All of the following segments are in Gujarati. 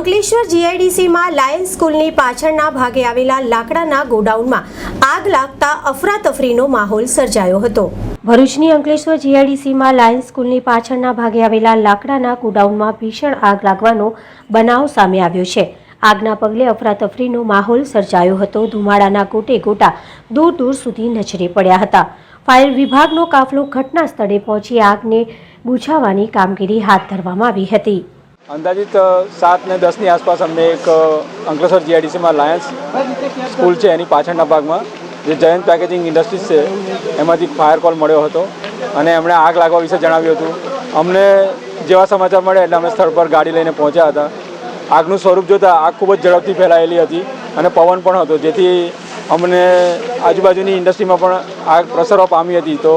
અંકલેશ્વર જીઆઈડીસીમાં લાયન સ્કૂલની પાછળના ભાગે આવેલા લાકડાના ગોડાઉનમાં આગ લાગતા અફરાતફરીનો માહોલ સર્જાયો હતો. ભરૂચની અંકલેશ્વર જીઆઈડીસીમાં લાયન્સ સ્કૂલની પાછળના ભાગે આવેલા લાકડાના ગોડાઉનમાં ભીષણ આગ લાગવાનો બનાવ સામે આવ્યો છે. આગના પગલે અફરાતફરીનો માહોલ સર્જાયો હતો. ધુમાડાના ગોટે ગોટા દૂર દૂર સુધી નજરે પડ્યા હતા. ફાયર વિભાગનો કાફલો ઘટના સ્થળે પહોંચી આગને બુઝાવવાની કામગીરી હાથ ધરવામાં આવી હતી. અંદાજિત સાત ને દસની આસપાસ અમને એક અંકલેશ્વર જીઆઈડીસીમાં લાયન્સ સ્કૂલ છે એની પાછળના ભાગમાં, જે જયંત પેકેજિંગ ઇન્ડસ્ટ્રીઝ છે, એમાંથી ફાયર કોલ મળ્યો હતો અને એમણે આગ લાગવા વિશે જણાવ્યું હતું. અમને જેવા સમાચાર મળ્યા એટલે અમે સ્થળ પર ગાડી લઈને પહોંચ્યા હતા. આગનું સ્વરૂપ જોતાં આગ ખૂબ જ ઝડપથી ફેલાયેલી હતી અને પવન પણ હતો, જેથી અમને આજુબાજુની ઇન્ડસ્ટ્રીમાં પણ આગ પ્રસરવા પામી હતી. તો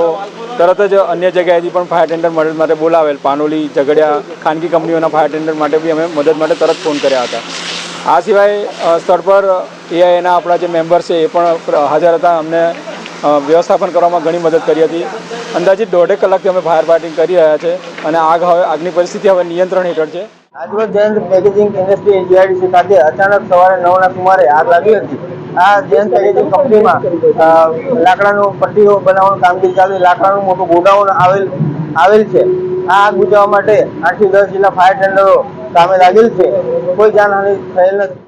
તરત જ અન્ય જગ્યાએથી પણ ફાયર ટેન્ડર મદદ માટે બોલાવેલ. પાનોલી, ઝઘડિયા ખાનગી કંપનીઓના ફાયર ટેન્ડર માટે બી અમે મદદ માટે તરત ફોન કર્યા હતા. આ સિવાય સ્થળ પર એઆઈના આપણા જે મેમ્બર છે એ પણ હાજર હતા. અમને વ્યવસ્થાપન કરવામાં ઘણી મદદ કરી હતી. અંદાજિત દોઢેક કલાકથી અમે ફાયર ફાઇટિંગ કરી રહ્યા છે અને આગ હવે આગની પરિસ્થિતિ હવે નિયંત્રણ હેઠળ છે. આજરોજ જયંત પેકેજિંગ ઇન્ડસ્ટ્રી જીઆઈડીસી ખાતે અચાનક સવારે નવના સુમારે આગ લાગી હતી. આ જયંત પેકેજિંગ કંપનીમાં લાકડાનું પટ્ટીઓ બનાવવાનું કામગીરી ચાલુ. લાકડાનું મોટું ગોડાઉન આવેલ આવેલ છે આ આગ બુઝાવવા માટે આઠથી દસ જેટલા ફાયર ટેન્ડરો કામે લાગેલ છે કોઈ જાનહાનિ થયેલ નથી